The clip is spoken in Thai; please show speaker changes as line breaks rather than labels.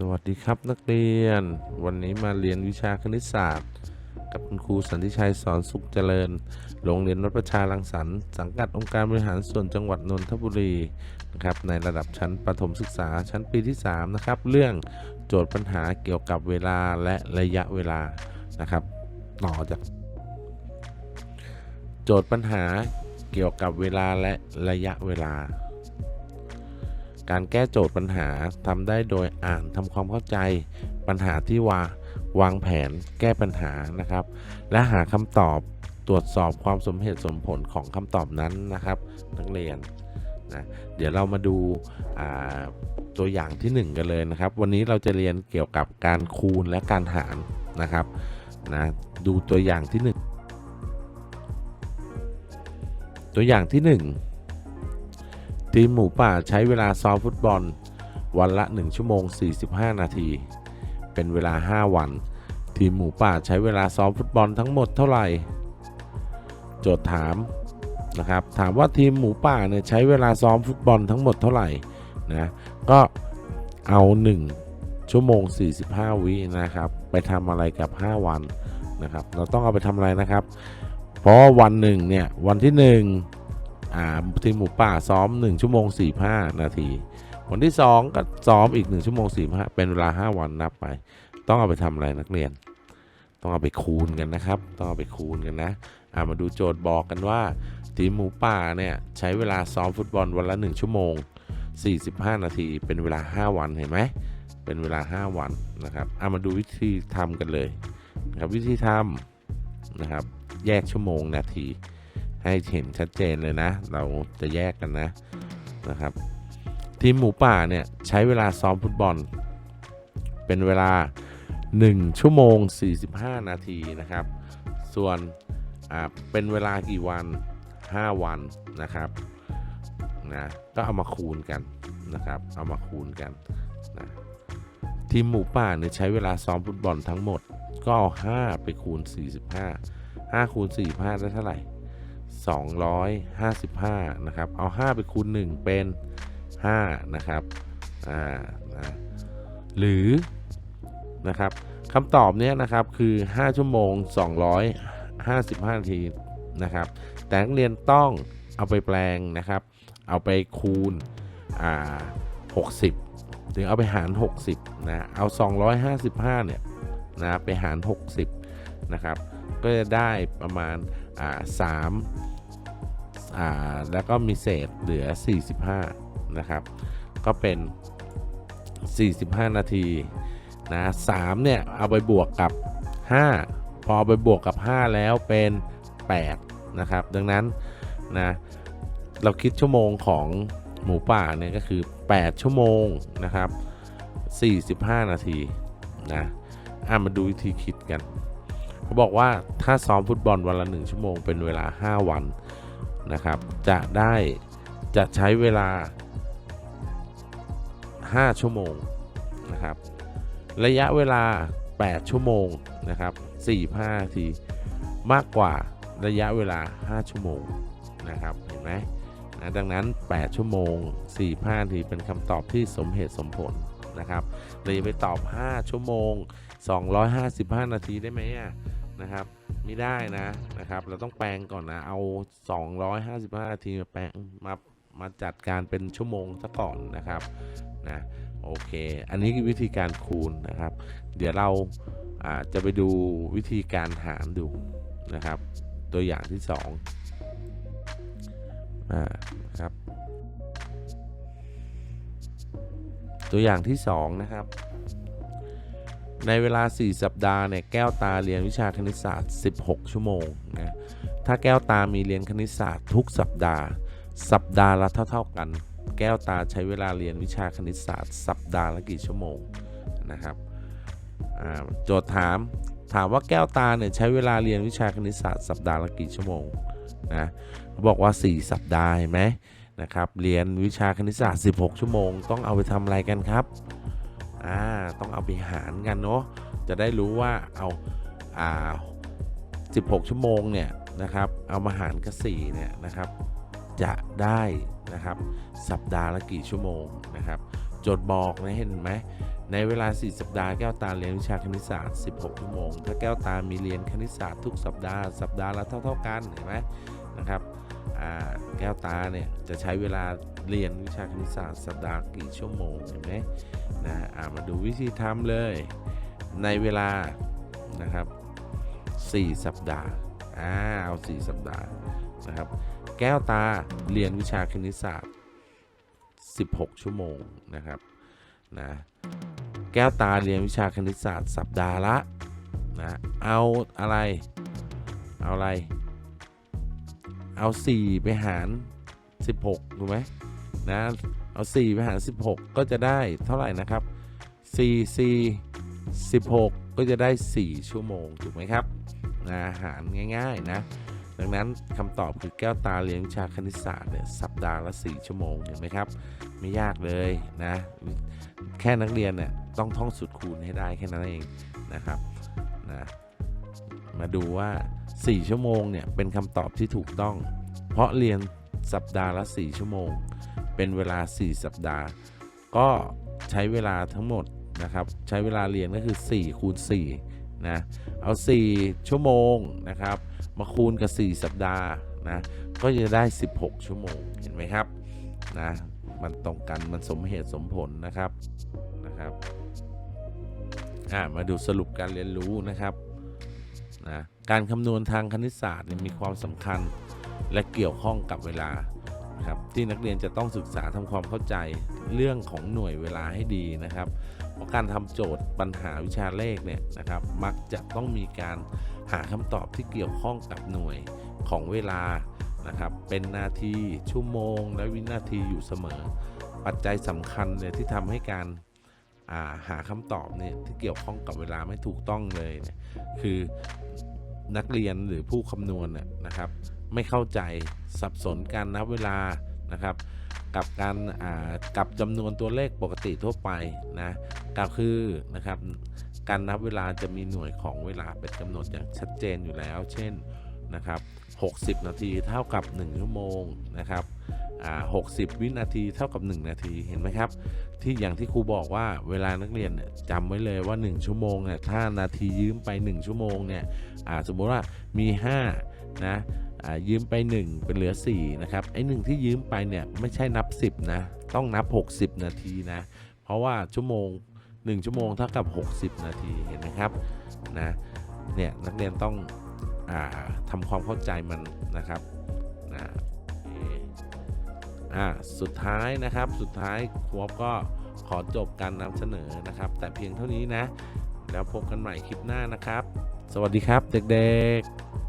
สวัสดีครับนักเรียน วันนี้มาเรียนวิชาคณิตศาสตร์ กับคุณครูสันติชัยสอนสุขเจริญ โรงเรียนวัดประชารังสรรค์สังกัดองค์การบริหารส่วนจังหวัดนนทบุรีนะครับในระดับชั้นประถมศึกษาชั้นปีที่3นะครับเรื่องโจทย์ปัญหาเกี่ยวกับเวลาและระยะเวลานะครับต่อจาก โจทย์ปัญหาเกี่ยวกับเวลาและระยะเวลา การแก้โจทย์ปัญหาทำได้โดยอ่านทำความเข้าใจ ปัญหาที่วาวางแผนแก้ปัญหานะครับ และหาคำตอบตรวจสอบความสมเหตุสมผลของคำตอบนั้นนะครับ นักเรียนนะเดี๋ยวเรามาดูตัวอย่างที่ 1 กันเลยนะครับ วันนี้เราจะเรียนเกี่ยวกับการคูณและการหารนะครับนะดูตัวอย่างที่ 1 ตัวอย่างที่ 1 ทีมหมูป่าใช้เวลาซ้อมฟุตบอล วันละ 1 ชั่วโมง 45 นาที เป็นเวลา 5 วัน ทีมหมูป่าใช้เวลาซ้อมฟุตบอลทั้งหมดเท่าไหร่ โจทย์ถามนะครับถามว่าทีมหมูป่าเนี่ยใช้เวลาซ้อมฟุตบอลทั้งหมดเท่าไหร่นะก็เอา 1 ชั่วโมง 45 วินะครับ ไปทำอะไรกับ 5 วันนะครับ เราต้องเอาไปทำอะไรนะครับ เพราะว่าวันหนึ่งเนี่ยวันที่ 1 อ่าทีมหมูป่าซ้อม 1 ชั่วโมง 45 นาที วันที่ 2 ก็ซ้อมอีก 1 ชั่วโมง 45 เป็นเวลา 5 วันนับไป ต้องเอาไปทำอะไรนักเรียน ต้องเอาไปคูณกันนะครับ ต้องเอาไปคูณกันนะอ่ามาดูโจทย์บอกกันว่า ทีมหมูป่าเนี่ยใช้เวลาซ้อมฟุตบอลวันละ 1 ชั่วโมง 45 นาที เป็นเวลา 5 วันเห็นไหมเป็นเวลา 5 วันนะครับเอามาดูวิธีทำกันเลยนะครับวิธีทำนะครับแยกชั่วโมงนาที ให้เห็นชัดเจนเลยนะ เราจะแยกกันนะนะครับ ทีมหมูป่าเนี่ยใช้เวลาซ้อมฟุตบอล เป็นเวลา 1 ชั่วโมง 45 นาทีนะครับ ส่วนเป็นเวลากี่วัน 5 วันนะครับนะก็เอามาคูณกันนะครับ เอามาคูณกันนะทีมหมูป่าเนี่ยใช้เวลาซ้อมฟุตบอลทั้งหมด ก็เอา5ไปคูณ 45 5คูณ45ได้เท่าไหร่ 255 นะครับ เอา 5 ไปคูณ 1 เป็น 5 นะครับ อ่านะหรือนะครับคำตอบเนี้ยนะครับคือ 5 ชั่วโมง 255 นาทีนะครับ แต่นักเรียนต้องเอาไปแปลงนะครับ เอาไปคูณ อ่า 60 หรือเอาไปหาร 60 นะ เอา 255 เนี่ยนะไปหาร 60 นะครับ ก็จะได้ประมาณ สามอ่าแล้วก็มีเศษเหลือ 45 นะครับ ก็เป็น 45 นาทีนะ3เนี่ย เอาไปบวกกับ 5 พอเอาไปบวกกับ 5 แล้วเป็น8นะครับ ดังนั้นนะเราคิดชั่วโมงของหมูป่าเนี่ยก็คือ 8 ชั่วโมงนะครับ 45 นาทีนะอะมาดูวิธีคิดกัน เขาบอกว่าถ้าซ้อมฟุตบอลวันละ 1 ชั่วโมงเป็นเวลา 5 วันนะครับ จะได้จะใช้เวลา 5 ชั่วโมงนะครับ ระยะเวลา 8 ชั่วโมงนะครับ45นาทีมากกว่าระยะเวลา 5 ชั่วโมงนะครับเห็นไหมนะดังนั้น 8 ชั่วโมง 45นาทีเป็นคำตอบที่สมเหตุสมผลนะครับเลยไปตอบ 5 ชั่วโมง 255 นาทีได้ไหมอะ นะครับ ไม่ได้นะนะครับ เราต้องแปลงก่อนนะ เอา 255นาทีมาแปลงมามาจัดการเป็นชั่วโมงซะก่อนนะครับนะโอเค อันนี้คือวิธีการคูณนะครับ เดี๋ยวเราาจะไปดูวิธีการหารดูนะครับ ตัวอย่างที่2อ่านะครับ ตัวอย่างที่ 2 นะครับ ในเวลา 4 สัปดาห์เนี่ยแก้วตาเรียนวิชาคณิตศาสตร์ 16 ชั่วโมงนะถ้าแก้วตามีเรียนคณิตศาสตร์ทุกสัปดาห์ สัปดาห์ละเท่า ๆกัน แก้วตาใช้เวลาเรียนวิชาคณิตศาสตร์ สัปดาห์ละกี่ชั่วโมงนะครับโจทย์ถามถามว่าแก้วตาเนี่ยใช้เวลาเรียนวิชาคณิตศาสตร์สัปดาห์ละกี่ชั่วโมงนะบอกว่า 4 สัปดาห์เห็นไหมนะครับเรียนวิชาคณิตศาสตร์ 16 ชั่วโมง ต้องเอาไปทำอะไรกันครับ อ่าต้องเอาไปหารกันเนาะจะได้รู้ว่าเอาอ่า16 ชั่วโมงเนี่ยนะครับ เอามาหารกับ4เนี่ยนะครับ จะได้นะครับสัปดาห์ละกี่ชั่วโมงนะครับโจทย์บอกนะเห็นไหมในเวลา 4 สัปดาห์แก้วตาเรียนวิชาคณิตศาสตร์ 16 ชั่วโมง ถ้าแก้วตามีเรียนคณิตศาสตร์ทุกสัปดาห์สัปดาห์ละเท่า ๆกันเห็นไหมนะครับ แก้วตาเนี่ยจะใช้เวลาเรียนวิชาคณิตศาสตร์สัปดาห์กี่ชั่วโมงเห็นไหมนะามาดูวิธีทำเลย ในเวลานะครับ 4 สัปดาห์อ่าเอา4สัปดาห์นะครับ แก้วตาเรียนวิชาคณิตศาสตร์ 16 ชั่วโมงนะครับนะแก้วตาเรียนวิชาคณิตศาสตร์สัปดาห์ละนะเอาอะไร เอาอะไร เอา 4 ไปหาร 16ถูกไหมนะเอา 4 ไปหาร 16 ก็จะได้เท่าไหร่นะครับ 4 4 16 ก็จะได้ 4 ชั่วโมงถูกไหมครับนะหารง่ายๆนะ ดังนั้นคำตอบคือแก้วตาเรียนวิชาคณิตศาสตร์เนี่ยสัปดาห์ละ 4 ชั่วโมงเห็นไหมครับ ไม่ยากเลยนะ แค่นักเรียนเนี่ยต้องท่องสูตรคูณให้ได้แค่นั้นเองนะครับนะมาดูว่า 4 ชั่วโมงเนี่ยเป็นคำตอบที่ถูกต้อง เพราะเรียนสัปดาห์ละ 4 ชั่วโมง เป็นเวลา 4 สัปดาห์ ก็ใช้เวลาทั้งหมดนะครับใช้เวลาเรียนก็คือ4คูณ4นะเอา 4 ชั่วโมงนะครับมาคูณกับ 4 สัปดาห์นะก็จะได้ 16 ชั่วโมงเห็นไหมครับนะมันตรงกันมันสมเหตุสมผลนะครับนะครับอ่ามาดูสรุปการเรียนรู้นะครับนะ การคำนวณทางคณิตศาสตร์มีความสำคัญและเกี่ยวข้องกับเวลาครับที่นักเรียนจะต้องศึกษาทำความเข้าใจเรื่องของหน่วยเวลาให้ดีนะครับ เพราะการทำโจทย์ปัญหาวิชาเลขเนี่ยนะครับ มักจะต้องมีการหาคำตอบที่เกี่ยวข้องกับหน่วยของเวลานะครับ เป็นนาทีชั่วโมง และวินาทีอยู่เสมอ ปัจจัยสำคัญเลยที่ทำให้การาหาคำตอบเนี่ยที่เกี่ยวข้องกับเวลาไม่ถูกต้องเลยเนี่ยคือ นักเรียนหรือผู้คำนวณนะครับ ไม่เข้าใจสับสนการนับเวลานะครับ กับการอ่ากับจำนวนตัวเลขปกติทั่วไปนะก็คือนะครับการนับเวลาจะมีหน่วยของเวลาเป็นกำหนดอย่างชัดเจนอยู่แล้ว เช่นนะครับ 60 นาทีเท่ากับ 1 ชั่วโมงนะครับ 60 วินาทีเท่ากับ 1 นาทีเห็นไหมครับ ที่อย่างที่ครูบอกว่าเวลานักเรียนจำไว้เลยว่า 1 ชั่วโมงเนี่ยถ้านาทียืมไป 1 ชั่วโมงเนี่ยสมมุติว่ามี 5 นะยืมไป 1 เป็นเหลือ 4 นะครับไอ้หนึ่งที่ยืมไปเนี่ยไม่ใช่นับ 10 นะ ต้องนับ 60 นาทีนะ เพราะว่าชั่วโมง 1 ชั่วโมงเท่ากับ 60 นาทีเห็นไหมครับนะเนี่ยนักเรียนต้องอทำความเข้าใจมันนะครับนะ อ่าสุดท้ายนะครับสุดท้ายครูอ๊อฟก็ขอจบการนำเสนอนะครับ แต่เพียงเท่านี้นะ แล้วพบกันใหม่คลิปหน้านะครับ สวัสดีครับเด็กๆ